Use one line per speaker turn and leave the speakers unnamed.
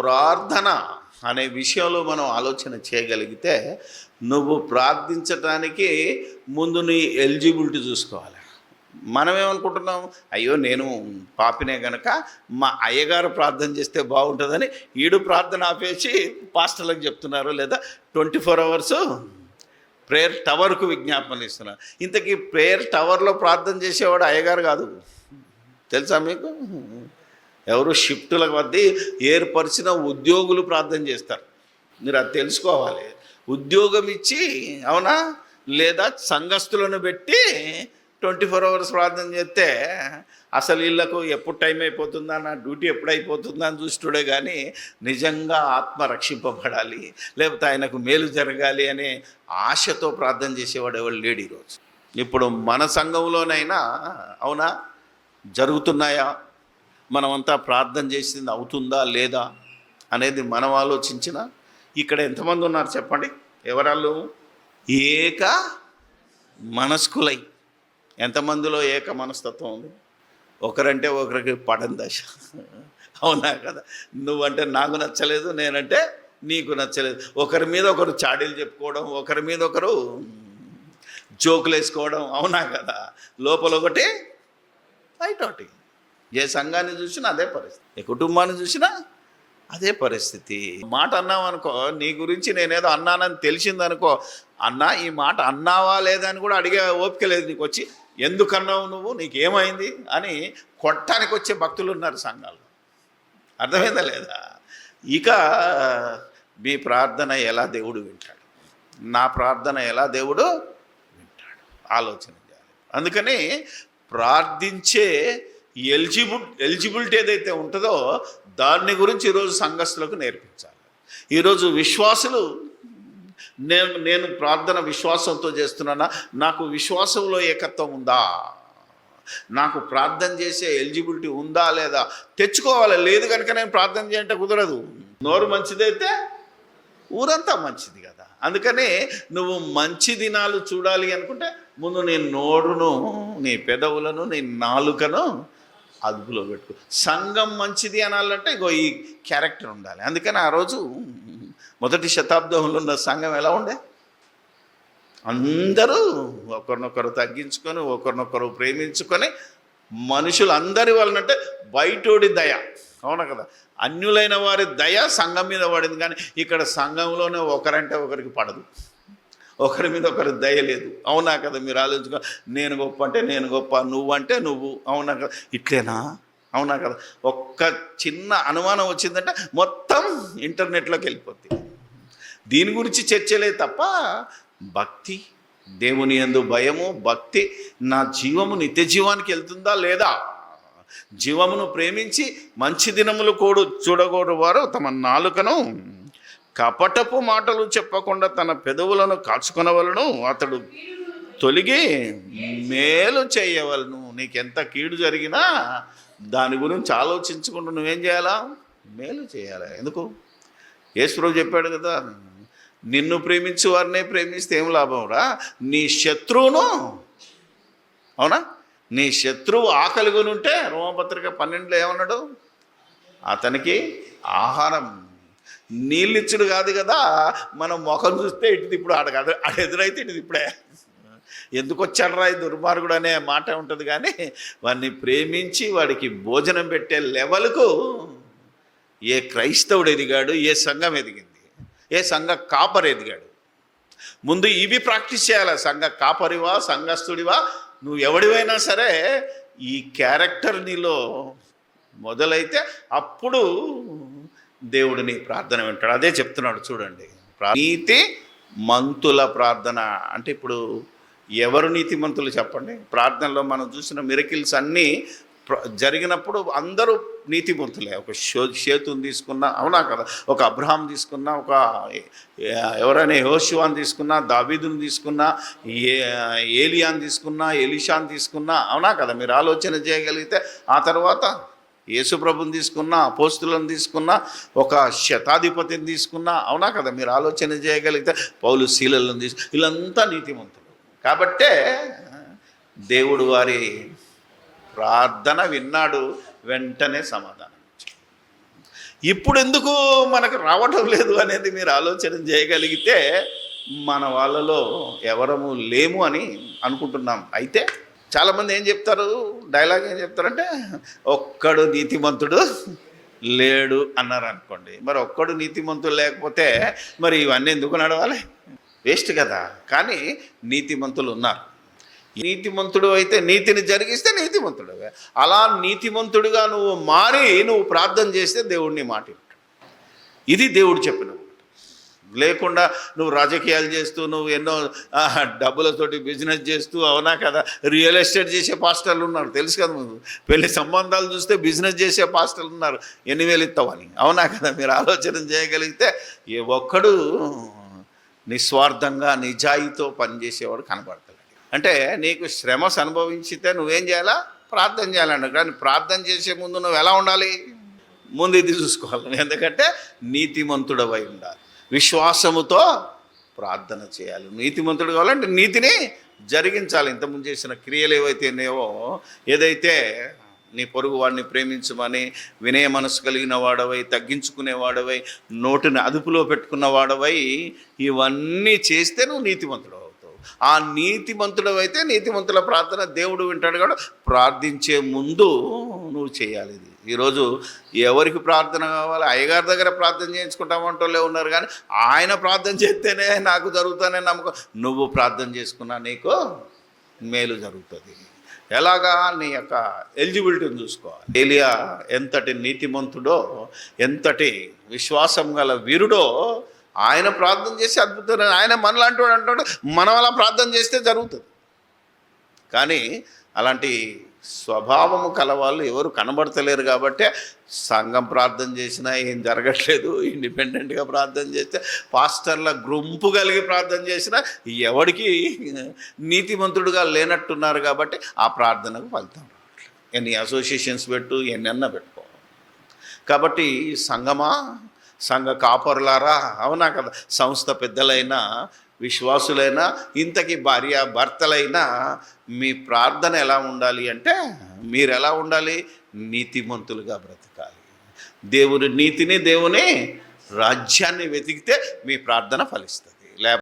ప్రార్థన అనే విషయంలో మనం ఆలోచన చేయగలిగితే నువ్వు ప్రార్థించటానికి ముందు నీ ఎలిజిబిలిటీ చూసుకోవాలి. మనం ఏమనుకుంటున్నాం అయ్యో నేను పాపినే గనక మా అయ్యగారు ప్రార్థన చేస్తే బాగుంటుందని ఈడు ప్రార్థన ఆపేసి పాస్టర్లకు చెప్తున్నారు లేదా ట్వంటీ ఫోర్ అవర్స్ ప్రేయర్ టవర్కు విజ్ఞాపనలు ఇస్తున్నారు. ఇంతకీ ప్రేయర్ టవర్లో ప్రార్థన చేసేవాడు అయ్యగారు కాదు. తెలుసా మీకు? ఎవరు షిఫ్టుల వద్ద ఏర్పరిచిన ఉద్యోగులు ప్రార్థన చేస్తారు. మీరు అది తెలుసుకోవాలి. ఉద్యోగం ఇచ్చి అవునా? లేదా సంఘస్థులను పెట్టి ట్వంటీ ఫోర్ అవర్స్ ప్రార్థన చేస్తే అసలు వీళ్ళకు ఎప్పుడు టైం అయిపోతుందా నా డ్యూటీ ఎప్పుడు అయిపోతుందా అని చూస్తుడే కానీ నిజంగా ఆత్మ రక్షింపబడాలి. లేకపోతే ఆయనకు మేలు జరగాలి అనే ఆశతో ప్రార్థన చేసేవాడు ఎవరు లేడు ఈరోజు. ఇప్పుడు మన సంఘంలోనైనా అవునా? జరుగుతున్నాయా? మనమంతా ప్రార్థన చేసింది అవుతుందా లేదా అనేది మనం ఆలోచించిన ఇక్కడ ఎంతమంది ఉన్నారు చెప్పండి? ఎవరాళ్ళు? ఏక మనస్కులై. ఎంతమందిలో ఏక మనస్తత్వం ఉంది? ఒకరంటే ఒకరికి పడని దశ. అవునా కదా? నువ్వంటే నాకు నచ్చలేదు నేనంటే నీకు నచ్చలేదు. ఒకరి మీద ఒకరు చాడీలు చెప్పుకోవడం ఒకరి మీద ఒకరు జోకులు వేసుకోవడం అవునా కదా? లోపల ఒకటి బయట ఒకటి. ఏ సంఘాన్ని చూసినా అదే పరిస్థితి. ఏ కుటుంబాన్ని చూసినా అదే పరిస్థితి. మాట అన్నావు అనుకో నీ గురించి నేనేదో అన్నానని తెలిసిందనుకో అన్నా ఈ మాట అన్నావా లేదా అని కూడా అడిగే ఓపిక లేదు నీకు వచ్చి ఎందుకన్నావు నువ్వు? నీకేమైంది? అని కొట్టడానికి వచ్చే భక్తులు ఉన్నారు సంఘాల్లో. అర్థమైందా లేదా? ఇక మీ ప్రార్థన ఎలా దేవుడు వింటాడు? నా ప్రార్థన ఎలా దేవుడు వింటాడు? ఆలోచన చేయాలి. అందుకని ప్రార్థించే ఎలిజిబుల్ ఎలిజిబిలిటీ ఏదైతే ఉంటుందో దాన్ని గురించి ఈరోజు సంఘస్థులకు నేర్పించాలి. ఈరోజు విశ్వాసులు నేను నేను ప్రార్థన విశ్వాసంతో చేస్తున్నానా? నాకు విశ్వాసంలో ఏకత్వం ఉందా? నాకు ప్రార్థన చేసే ఎలిజిబిలిటీ ఉందా లేదా? తెచ్చుకోవాలి. లేదు కనుక నేను ప్రార్థన చేయంటే కుదరదు. నోరు మంచిదైతే ఊరంతా మంచిది కదా. అందుకని నువ్వు మంచి దినాలు చూడాలి అనుకుంటే ముందు నీ నోరును నీ పెదవులను నీ నాలుకను అదుపులో పెట్టుకో. సంఘం మంచిది అనాలంటే ఇగో ఈ క్యారెక్టర్ ఉండాలి. అందుకని ఆ రోజు మొదటి శతాబ్దంలో ఉన్న సంఘం ఎలా ఉండే? అందరూ ఒకరినొకరు తగ్గించుకొని ఒకరినొకరు ప్రేమించుకొని మనుషులు అందరి వలనంటే బయటోడి దయ. అవునా కదా? అన్యులైన వారి దయ సంఘం మీద పడింది. కానీ ఇక్కడ సంఘంలోనే ఒకరంటే ఒకరికి పడదు. ఒకరి మీద ఒకరు దయ లేదు. అవునా కదా? మీరు ఆలోచించుకో నేను గొప్ప అంటే నేను గొప్ప నువ్వు అంటే నువ్వు. అవునా కదా? ఇట్లేనా? అవునా కదా? ఒక్క చిన్న అనుమానం వచ్చిందంటే మొత్తం ఇంటర్నెట్లోకి వెళ్ళిపోద్ది. దీని గురించి చర్చలే తప్ప భక్తి దేవుని ఎందు భయము భక్తి నా జీవము నిత్య జీవానికి వెళ్తుందా లేదా? జీవమును ప్రేమించి మంచి దినములు కూడు చూడకూడదు వారు తమ నాలుకను కపటపు మాటలు చెప్పకుండా తన పెదవులను కాచుకొనవలను అతడు తొలిగి మేలు చేయవలను. నీకెంత కీడు జరిగినా దాని గురించి ఆలోచించకుండా నువ్వేం చేయాలా? మేలు చేయాలా? ఎందుకు? యేసుప్రభు చెప్పాడు కదా నిన్ను ప్రేమించే వారినే ప్రేమిస్తే ఏం లాభం రా? నీ శత్రువును అవునా? నీ శత్రువు ఆకలిగొని ఉంటే రోమపత్రిక పన్నెండులో ఏమన్నాడు? అతనికి ఆహారం నీళ్ళిచ్చుడు కాదు కదా మనం ముఖం చూస్తే ఇటు ఇప్పుడు ఆడ కాదు ఆడ ఎదురైతే ఇటు ఇప్పుడే ఎందుకు వచ్చాడరా ఈ దుర్మార్గుడు అనే మాట ఉంటుంది కానీ వాడిని ప్రేమించి వాడికి భోజనం పెట్టే లెవెల్కు ఏ క్రైస్తవుడు ఎదిగాడు ఏ సంఘం ఎదిగింది ఏ సంఘ కాపర్ ఎదిగాడు. ముందు ఇవి ప్రాక్టీస్ చేయాలి సంఘ కాపరివా సంఘస్థుడివా? నువ్వు ఎవడివైనా సరే ఈ క్యారెక్టర్ నీలో మొదలైతే అప్పుడు దేవుడిని ప్రార్థన వింటాడు. అదే చెప్తున్నాడు చూడండి. నీతి మంతుల ప్రార్థన. అంటే ఇప్పుడు ఎవరు నీతిమంతులు చెప్పండి? ప్రార్థనలో మనం చూసిన మిరకిల్స్ అన్నీ జరిగినప్పుడు అందరూ నీతిమంతులే ఒక షో షేతుని తీసుకున్నా అవునా కదా? ఒక అబ్రహాం తీసుకున్నా ఒక ఎవరైనా యోశివాన్ తీసుకున్నా దావీదుని తీసుకున్నా ఏ ఏలియాన్ తీసుకున్నా ఎలిషాన్ తీసుకున్నా అవునా కదా? మీరు ఆలోచన చేయగలిగితే ఆ తర్వాత యేసుప్రభుని తీసుకున్నా అపోస్తులను తీసుకున్నా ఒక శతాధిపతిని తీసుకున్నా అవునా కదా? మీరు ఆలోచన చేయగలిగితే పౌలు శీలలను తీసు వీళ్ళంతా నీతిమంతులు. కాబట్టే దేవుడు వారి ప్రార్థన విన్నాడు వెంటనే సమాధానం ఇప్పుడు ఎందుకు మనకు రావటం లేదు అనేది మీరు ఆలోచన చేయగలిగితే మన వాళ్ళలో ఎవరము లేము అని అనుకుంటున్నాం. అయితే చాలామంది ఏం చెప్తారు? డైలాగ్ ఏం చెప్తారంటే ఒక్కడు నీతిమంతుడు లేడు అన్నారు అనుకోండి మరి ఒక్కడు నీతిమంతుడు లేకపోతే మరి ఇవన్నీ ఎందుకు నడవాలి? వేస్ట్ కదా. కానీ నీతిమంతులు ఉన్నారు. నీతిమంతుడు అయితే నీతిని జరిగిస్తే నీతిమంతుడు. అలా నీతిమంతుడిగా నువ్వు మారి నువ్వు ప్రార్థన చేస్తే దేవుడిని మాట ఇది దేవుడు చెప్పిన లేకుండా నువ్వు రాజకీయాలు చేస్తూ నువ్వు ఎన్నో డబ్బులతోటి బిజినెస్ చేస్తూ అవునా కదా? రియల్ ఎస్టేట్ చేసే పాస్టర్లు ఉన్నారు. తెలుసు కదా పెళ్ళి సంబంధాలు చూస్తే బిజినెస్ చేసే పాస్టర్లు ఉన్నారు. ఎన్ని వేలు ఇస్తావని? అవునా కదా? మీరు ఆలోచన చేయగలిగితే ఏ ఒక్కడు నిస్వార్థంగా నిజాయితో పనిచేసేవాడు కనబడతాడు అంటే నీకు శ్రమ అనుభవించితే నువ్వేం చేయాలా? ప్రార్థన చేయాలండి. కానీ ప్రార్థన చేసే ముందు నువ్వు ఎలా ఉండాలి? ముందు ఇది చూసుకోవాలి. ఎందుకంటే నీతిమంతుడవై ఉండాలి. విశ్వాసముతో ప్రార్థన చేయాలి. నీతిమంతుడు కావాలంటే నీతిని జరిగించాలి. ఇంతకుముందు చేసిన క్రియలు ఏవైతే ఉన్నాయో ఏదైతే నీ పొరుగు వాడిని ప్రేమించమని వినయ మనసు కలిగిన వాడవై తగ్గించుకునే వాడవై నోటిని అదుపులో పెట్టుకున్న వాడవై ఇవన్నీ చేస్తే నువ్వు నీతిమంతుడు ఆ నీతిమంతుడు అయితే నీతిమంతుల ప్రార్థన దేవుడు వింటాడు కూడా ప్రార్థించే ముందు నువ్వు చేయాలి ఇది. ఈరోజు ఎవరికి ప్రార్థన కావాలి? అయ్యగారి దగ్గర ప్రార్థన చేయించుకుంటామంటోళ్ళే ఉన్నారు కానీ ఆయన ప్రార్థన చేస్తేనే నాకు జరుగుతానే నమ్మకం. నువ్వు ప్రార్థన చేసుకున్నా నీకు మేలు జరుగుతుంది. ఎలాగా? నీ యొక్క ఎలిజిబిలిటీని చూసుకోవాలి. ఏలియా ఎంతటి నీతిమంతుడో ఎంతటి విశ్వాసం గల వీరుడో ఆయన ప్రార్థన చేసి అద్భుతం ఆయన మనలాంటి వాడు అంటాడు మనం అలా ప్రార్థన చేస్తే జరుగుతుంది. కానీ అలాంటి స్వభావము కలవాళ్ళు ఎవరు కనబడతలేరు కాబట్టే సంఘం ప్రార్థన చేసినా ఏం జరగట్లేదు. ఇండిపెండెంట్గా ప్రార్థన చేస్తే పాస్టర్ల గుంపు కలిగి ప్రార్థన చేసినా ఎవడికి నీతిమంతుడుగా లేనట్టున్నారు కాబట్టి ఆ ప్రార్థనకు ఫలితం ఎన్ని అసోసియేషన్స్ పెట్టు ఎన్నెన్న పెట్టుకో. కాబట్టి సంఘమా సంఘ కాపరులారా? అవునా కదా? సంస్థ పెద్దలైనా విశ్వాసులైనా ఇంతకీ భార్య భర్తలైనా మీ ప్రార్థన ఎలా ఉండాలి అంటే మీరు ఎలా ఉండాలి? నీతిమంతులుగా బ్రతకాలి. దేవుని నీతిని దేవుని రాజ్యాన్ని వెతికితే మీ ప్రార్థన ఫలిస్తుంది.